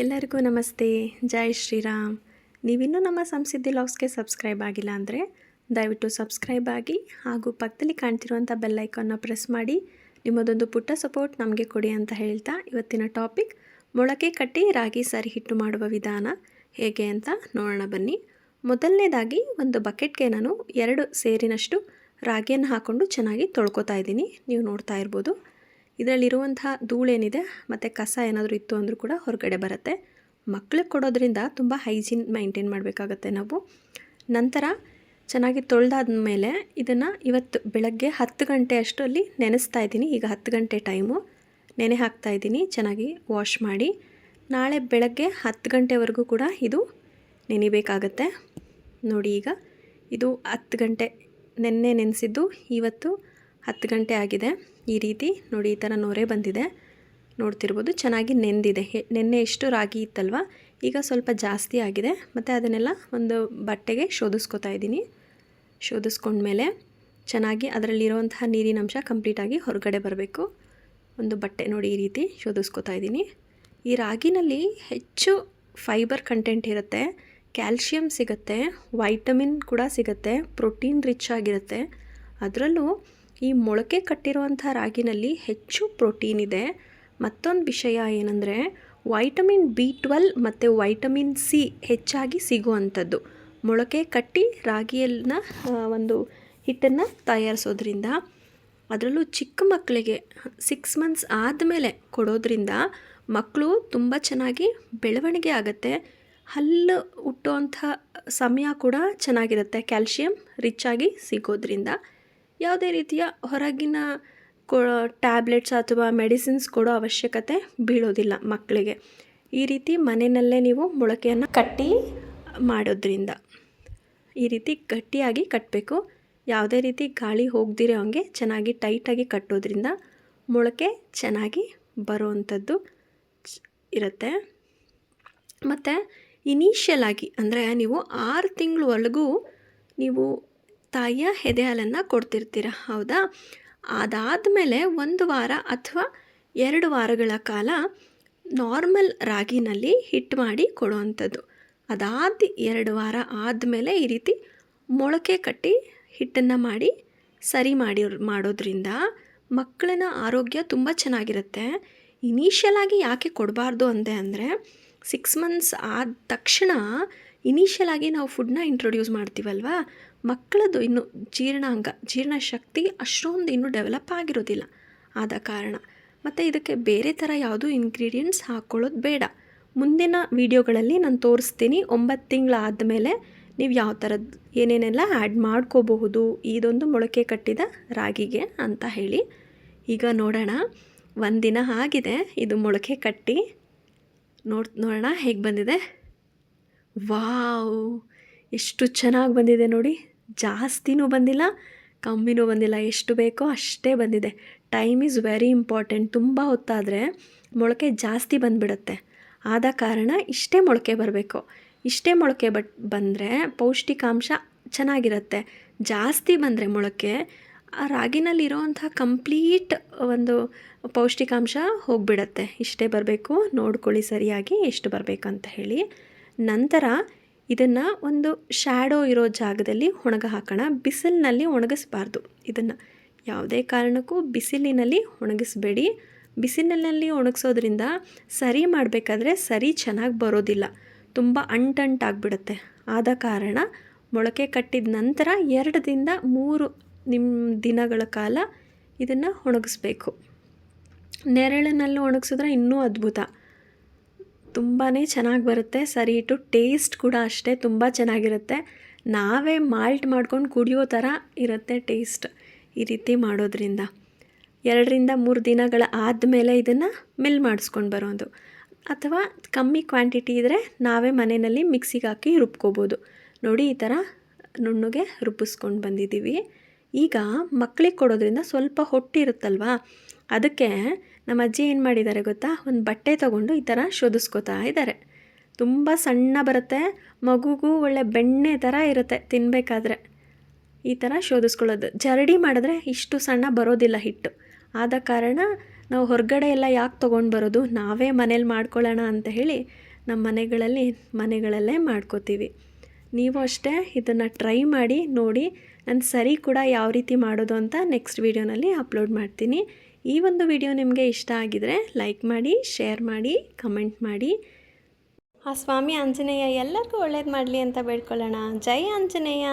ಎಲ್ಲರಿಗೂ ನಮಸ್ತೆ. ಜೈ ಶ್ರೀರಾಮ್. ನೀವಿನ್ನೂ ನಮ್ಮ ಸಂಸಿದ್ಧಿ ಲಾಗ್ಸ್ಗೆ ಸಬ್ಸ್ಕ್ರೈಬ್ ಆಗಿಲ್ಲ ಅಂದರೆ ದಯವಿಟ್ಟು ಸಬ್ಸ್ಕ್ರೈಬ್ ಆಗಿ ಹಾಗೂ ಪಕ್ಕದಲ್ಲಿ ಕಾಣ್ತಿರುವಂಥ ಬೆಲ್ ಐಕಾನ್ನ ಪ್ರೆಸ್ ಮಾಡಿ. ನಿಮ್ಮದೊಂದು ಪುಟ್ಟ ಸಪೋರ್ಟ್ ನಮಗೆ ಕೊಡಿ ಅಂತ ಹೇಳ್ತಾ ಇವತ್ತಿನ ಟಾಪಿಕ್ ಮೊಳಕೆ ಕಟ್ಟಿ ರಾಗಿ ಸರಿ ಹಿಟ್ಟು ಮಾಡುವ ವಿಧಾನ ಹೇಗೆ ಅಂತ ನೋಡೋಣ ಬನ್ನಿ. ಮೊದಲನೇದಾಗಿ ಒಂದು ಬಕೆಟ್ಗೆ ನಾನು ಎರಡು ಸೇರಿನಷ್ಟು ರಾಗಿಯನ್ನು ಹಾಕ್ಕೊಂಡು ಚೆನ್ನಾಗಿ ತೊಳ್ಕೊತಾ ಇದ್ದೀನಿ. ನೀವು ನೋಡ್ತಾ ಇರ್ಬೋದು. ಇದರಲ್ಲಿರುವಂಥ ಧೂಳೇನಿದೆ, ಮತ್ತು ಕಸ ಏನಾದರೂ ಇತ್ತು ಅಂದರೂ ಕೂಡ ಹೊರಗಡೆ ಬರುತ್ತೆ. ಮಕ್ಳಿಗೆ ಕೊಡೋದ್ರಿಂದ ತುಂಬ ಹೈಜೀನ್ ಮೈಂಟೈನ್ ಮಾಡಬೇಕಾಗತ್ತೆ ನಾವು. ನಂತರ ಚೆನ್ನಾಗಿ ತೊಳೆದಾದ ಮೇಲೆ ಇದನ್ನು ಇವತ್ತು ಬೆಳಗ್ಗೆ ಹತ್ತು ಗಂಟೆ ಅಷ್ಟರಲ್ಲಿ ನೆನೆಸ್ತಾ ಇದ್ದೀನಿ. ಈಗ ಹತ್ತು ಗಂಟೆ ಟೈಮು. ನೆನೆ ಹಾಕ್ತಾ ಇದ್ದೀನಿ, ಚೆನ್ನಾಗಿ ವಾಶ್ ಮಾಡಿ. ನಾಳೆ ಬೆಳಗ್ಗೆ ಹತ್ತು ಗಂಟೆವರೆಗೂ ಕೂಡ ಇದು ನೆನಿಬೇಕಾಗತ್ತೆ. ನೋಡಿ ಈಗ ಇದು ಹತ್ತು ಗಂಟೆ, ನೆನ್ನೆ ನೆನೆಸಿದ್ದು, ಇವತ್ತು ಹತ್ತು ಗಂಟೆ ಆಗಿದೆ. ಈ ರೀತಿ ನೋಡಿ ಈ ಥರ ನೊರೆ ಬಂದಿದೆ. ನೋಡ್ತಿರ್ಬೋದು ಚೆನ್ನಾಗಿ ನೆಂದಿದೆ. ನೆನ್ನೆ ಎಷ್ಟು ರಾಗಿ ಇತ್ತಲ್ವ? ಈಗ ಸ್ವಲ್ಪ ಜಾಸ್ತಿ ಆಗಿದೆ. ಮತ್ತು ಅದನ್ನೆಲ್ಲ ಒಂದು ಬಟ್ಟೆಗೆ ಶೋಧಿಸ್ಕೊತಾ ಇದ್ದೀನಿ. ಶೋಧಿಸ್ಕೊಂಡ್ಮೇಲೆ ಚೆನ್ನಾಗಿ ಅದರಲ್ಲಿರುವಂತಹ ನೀರಿನಂಶ ಕಂಪ್ಲೀಟಾಗಿ ಹೊರಗಡೆ ಬರಬೇಕು. ಒಂದು ಬಟ್ಟೆ ನೋಡಿ ಈ ರೀತಿ ಶೋಧಿಸ್ಕೊತಾ ಇದ್ದೀನಿ. ಈ ರಾಗಿನಲ್ಲಿ ಹೆಚ್ಚು ಫೈಬರ್ ಕಂಟೆಂಟ್ ಇರುತ್ತೆ. ಕ್ಯಾಲ್ಶಿಯಂ ಸಿಗುತ್ತೆ. ವೈಟಮಿನ್ ಕೂಡ ಸಿಗುತ್ತೆ. ಪ್ರೋಟೀನ್ ರಿಚ್ ಆಗಿರುತ್ತೆ. ಅದರಲ್ಲೂ ಈ ಮೊಳಕೆ ಕಟ್ಟಿರುವಂಥ ರಾಗಿನಲ್ಲಿ ಹೆಚ್ಚು ಪ್ರೋಟೀನ್ ಇದೆ. ಮತ್ತೊಂದು ವಿಷಯ ಏನಂದರೆ, ವೈಟಮಿನ್ ಬಿ ಟ್ವೆಲ್ ಮತ್ತು ವೈಟಮಿನ್ ಸಿ ಹೆಚ್ಚಾಗಿ ಸಿಗುವಂಥದ್ದು. ಮೊಳಕೆ ಕಟ್ಟಿ ರಾಗಿಯನ್ನ ಒಂದು ಹಿಟ್ಟನ್ನು ತಯಾರಿಸೋದ್ರಿಂದ, ಅದರಲ್ಲೂ ಚಿಕ್ಕ ಮಕ್ಕಳಿಗೆ ಸಿಕ್ಸ್ ಮಂತ್ಸ್ ಆದಮೇಲೆ ಕೊಡೋದ್ರಿಂದ ಮಕ್ಕಳು ತುಂಬ ಚೆನ್ನಾಗಿ ಬೆಳವಣಿಗೆ ಆಗುತ್ತೆ. ಹಲ್ಲು ಹುಟ್ಟುವಂಥ ಸಮಯ ಕೂಡ ಚೆನ್ನಾಗಿರುತ್ತೆ. ಕ್ಯಾಲ್ಶಿಯಂ ರಿಚ್ ಆಗಿ ಸಿಗೋದ್ರಿಂದ. ಯಾವುದೇ ರೀತಿಯ ಹೊರಗಿನ ಕೊ ಟ್ಯಾಬ್ಲೆಟ್ಸ್ ಅಥವಾ ಮೆಡಿಸಿನ್ಸ್ ಕೊಡೋ ಅವಶ್ಯಕತೆ ಬೀಳೋದಿಲ್ಲ ಮಕ್ಕಳಿಗೆ. ಈ ರೀತಿ ಮನೆಯಲ್ಲೇ ನೀವು ಮೊಳಕೆಯನ್ನು ಕಟ್ಟಿ ಮಾಡೋದ್ರಿಂದ ಈ ರೀತಿ ಗಟ್ಟಿಯಾಗಿ ಕಟ್ಟಬೇಕು ಯಾವುದೇ ರೀತಿ ಗಾಳಿ ಹೋಗದಿರೋ ಹಂಗೆ ಚೆನ್ನಾಗಿ ಟೈಟಾಗಿ ಕಟ್ಟೋದ್ರಿಂದ ಮೊಳಕೆ ಚೆನ್ನಾಗಿ ಬರುವಂಥದ್ದು ಇರುತ್ತೆ. ಮತ್ತು ಇನಿಷಿಯಲ್ ಆಗಿ ಅಂದರೆ ನೀವು ಆರು ತಿಂಗಳವರೆಗೂ ನೀವು ತಾಯಿಯ ಎದೆ ಹಾಲನ್ನು ಕೊಡ್ತಿರ್ತೀರ, ಹೌದಾ? ಅದಾದಮೇಲೆ ಒಂದು ವಾರ ಅಥವಾ ಎರಡು ವಾರಗಳ ಕಾಲ ನಾರ್ಮಲ್ ರಾಗಿನಲ್ಲಿ ಹಿಟ್ಟು ಮಾಡಿ ಕೊಡುವಂಥದ್ದು. ಅದಾದ ಎರಡು ವಾರ ಆದಮೇಲೆ ಈ ರೀತಿ ಮೊಳಕೆ ಕಟ್ಟಿ ಹಿಟ್ಟನ್ನು ಮಾಡಿ ಸರಿ ಮಾಡಿ ಮಾಡೋದ್ರಿಂದ ಮಕ್ಕಳನ್ನ ಆರೋಗ್ಯ ತುಂಬ ಚೆನ್ನಾಗಿರುತ್ತೆ. ಇನಿಷಿಯಲ್ ಆಗಿ ಯಾಕೆ ಕೊಡಬಾರ್ದು ಅಂದೆ ಅಂದರೆ, ಸಿಕ್ಸ್ ಮಂತ್ಸ್ ಆದ ತಕ್ಷಣ ಇನಿಷಿಯಲ್ ಆಗಿ ನಾವು ಫುಡ್ನ ಇಂಟ್ರೊಡ್ಯೂಸ್ ಮಾಡ್ತೀವಲ್ವಾ? ಮಕ್ಕಳದು ಇನ್ನು ಜೀರ್ಣಾಂಗ, ಜೀರ್ಣಶಕ್ತಿ ಅಷ್ಟೊಂದು ಇನ್ನೂ ಡೆವಲಪ್ ಆಗಿರೋದಿಲ್ಲ. ಆದ ಕಾರಣ. ಮತ್ತು ಇದಕ್ಕೆ ಬೇರೆ ಥರ ಯಾವುದೂ ಇಂಗ್ರೀಡಿಯೆಂಟ್ಸ್ ಹಾಕ್ಕೊಳ್ಳೋದು ಬೇಡ. ಮುಂದಿನ ವೀಡಿಯೋಗಳಲ್ಲಿ ನಾನು ತೋರಿಸ್ತೀನಿ. ಒಂಬತ್ತು ತಿಂಗಳಾದಮೇಲೆ ನೀವು ಯಾವ ಥರದ್ದು ಏನೇನೆಲ್ಲ ಆ್ಯಡ್ ಮಾಡ್ಕೋಬಹುದು. ಇದೊಂದು ಮೊಳಕೆ ಕಟ್ಟಿದ ರಾಗಿಗೆ ಅಂತ ಹೇಳಿ. ಈಗ ನೋಡೋಣ. ಒಂದಿನ ಆಗಿದೆ ಇದು ಮೊಳಕೆ ಕಟ್ಟಿ. ನೋಡ್, ನೋಡೋಣ ಹೇಗೆ ಬಂದಿದೆ. ವಾವ್! ಎಷ್ಟು ಚೆನ್ನಾಗಿ ಬಂದಿದೆ ನೋಡಿ. ಜಾಸ್ತಿನೂ ಬಂದಿಲ್ಲ, ಕಮ್ಮಿನೂ ಬಂದಿಲ್ಲ. ಎಷ್ಟು ಬೇಕೋ ಅಷ್ಟೇ ಬಂದಿದೆ. ಟೈಮ್ ಈಸ್ ವೆರಿ ಇಂಪಾರ್ಟೆಂಟ್ ತುಂಬ ಹೊತ್ತಾದರೆ ಮೊಳಕೆ ಜಾಸ್ತಿ ಬಂದುಬಿಡುತ್ತೆ. ಆದ ಕಾರಣ ಇಷ್ಟೇ ಮೊಳಕೆ ಬರಬೇಕು. ಇಷ್ಟೇ ಮೊಳಕೆ ಬಟ್, ಬಂದರೆ ಪೌಷ್ಟಿಕಾಂಶ ಚೆನ್ನಾಗಿರುತ್ತೆ. ಜಾಸ್ತಿ ಬಂದರೆ ಮೊಳಕೆ ಆ ರಾಗಿನಲ್ಲಿರೋವಂಥ ಕಂಪ್ಲೀಟ್ ಒಂದು ಪೌಷ್ಟಿಕಾಂಶ ಹೋಗಿಬಿಡತ್ತೆ. ಇಷ್ಟೇ ಬರಬೇಕು. ನೋಡ್ಕೊಳ್ಳಿ ಸರಿಯಾಗಿ ಎಷ್ಟು ಬರಬೇಕಂತ ಹೇಳಿ. ನಂತರ ಇದನ್ನು ಒಂದು ಶ್ಯಾಡೋ ಇರೋ ಜಾಗದಲ್ಲಿ ಒಣಗ ಹಾಕೋಣ. ಬಿಸಿಲಿನಲ್ಲಿ ಒಣಗಿಸ್ಬಾರ್ದು. ಇದನ್ನು ಯಾವುದೇ ಕಾರಣಕ್ಕೂ ಬಿಸಿಲಿನಲ್ಲಿ ಒಣಗಿಸ್ಬೇಡಿ. ಬಿಸಿಲಿನಲ್ಲಿ ಒಣಗಿಸೋದ್ರಿಂದ ಸರಿ ಮಾಡಬೇಕಾದ್ರೆ ಸರಿ ಚೆನ್ನಾಗಿ ಬರೋದಿಲ್ಲ. ತುಂಬ ಅಂಟಂಟಾಗ್ಬಿಡುತ್ತೆ. ಆದ ಕಾರಣ ಮೊಳಕೆ ಕಟ್ಟಿದ ನಂತರ ಎರಡರಿಂದ ಮೂರು ನಿಮ್ಮ ದಿನಗಳ ಕಾಲ ಇದನ್ನು ಒಣಗಿಸ್ಬೇಕು. ನೆರಳಿನಲ್ಲಿ ಒಣಗಿಸಿದ್ರೆ ಇನ್ನೂ ಅದ್ಭುತ. ತುಂಬಾ ಚೆನ್ನಾಗಿ ಬರುತ್ತೆ. ಸರಿ, ಇಟ್ಟು ಟೇಸ್ಟ್ ಕೂಡ ಅಷ್ಟೇ ತುಂಬ ಚೆನ್ನಾಗಿರುತ್ತೆ. ನಾವೇ ಮಾಲ್ಟ್ ಮಾಡ್ಕೊಂಡು ಕುಡಿಯೋ ಥರ ಇರುತ್ತೆ ಟೇಸ್ಟ್ ಈ ರೀತಿ ಮಾಡೋದ್ರಿಂದ. ಎರಡರಿಂದ ಮೂರು ದಿನಗಳ ಆದಮೇಲೆ ಇದನ್ನು ಮಿಲ್ ಮಾಡಿಸ್ಕೊಂಡು ಬರೋದು. ಅಥವಾ ಕಮ್ಮಿ ಕ್ವಾಂಟಿಟಿ ಇದ್ದರೆ ನಾವೇ ಮನೆಯಲ್ಲಿ ಮಿಕ್ಸಿಗೆ ಹಾಕಿ ರುಬ್ಕೋಬೋದು. ನೋಡಿ, ಈ ಥರ ನುಣ್ಣಗೆ ರುಬ್ಬಿಸ್ಕೊಂಡು ಬಂದಿದ್ದೀವಿ. ಈಗ ಮಕ್ಕಳಿಗೆ ಕೊಡೋದ್ರಿಂದ ಸ್ವಲ್ಪ ಹೊಟ್ಟಿರುತ್ತಲ್ವಾ? ಅದಕ್ಕೆ ನಮ್ಮ ಅಜ್ಜಿ ಏನು ಮಾಡಿದ್ದಾರೆ ಗೊತ್ತಾ? ಒಂದು ಬಟ್ಟೆ ತೊಗೊಂಡು ಈ ಥರ ಶೋಧಿಸ್ಕೋತಾ ಇದ್ದಾರೆ. ತುಂಬ ಸಣ್ಣ ಬರುತ್ತೆ, ಮಗುಗೂ ಒಳ್ಳೆ ಬೆಣ್ಣೆ ಥರ ಇರುತ್ತೆ ತಿನ್ನಬೇಕಾದ್ರೆ ಈ ಥರ ಶೋಧಿಸ್ಕೊಳ್ಳೋದು. ಜರಡಿ ಮಾಡಿದ್ರೆ ಇಷ್ಟು ಸಣ್ಣ ಬರೋದಿಲ್ಲ ಹಿಟ್ಟು. ಆದ ಕಾರಣ ನಾವು ಹೊರಗಡೆ ಎಲ್ಲ ಯಾಕೆ ತೊಗೊಂಡು ಬರೋದು? ನಾವೇ ಮನೇಲಿ ಮಾಡ್ಕೊಳ್ಳೋಣ ಅಂತ ಹೇಳಿ ನಮ್ಮ ಮನೆಗಳಲ್ಲಿ, ಮನೆಗಳಲ್ಲೇ ಮಾಡ್ಕೋತೀವಿ. ನೀವು ಅಷ್ಟೇ ಇದನ್ನು ಟ್ರೈ ಮಾಡಿ ನೋಡಿ, ನಾನು ಸರಿ ಕೂಡ ಯಾವ ರೀತಿ ಮಾಡೋದು ಅಂತ ನೆಕ್ಸ್ಟ್ ವೀಡಿಯೋನಲ್ಲಿ ಅಪ್ಲೋಡ್ ಮಾಡ್ತೀನಿ. ಈ ಒಂದು ವಿಡಿಯೋ ನಿಮಗೆ ಇಷ್ಟ ಆಗಿದರೆ ಲೈಕ್ ಮಾಡಿ, ಶೇರ್ ಮಾಡಿ, ಕಮೆಂಟ್ ಮಾಡಿ. ಆ ಸ್ವಾಮಿ ಆಂಜನೇಯ ಎಲ್ಲರಿಗೂ ಒಳ್ಳೇದು ಮಾಡಲಿ ಅಂತ ಬೇಡ್ಕೊಳ್ಳೋಣ. ಜೈ ಆಂಜನೇಯ!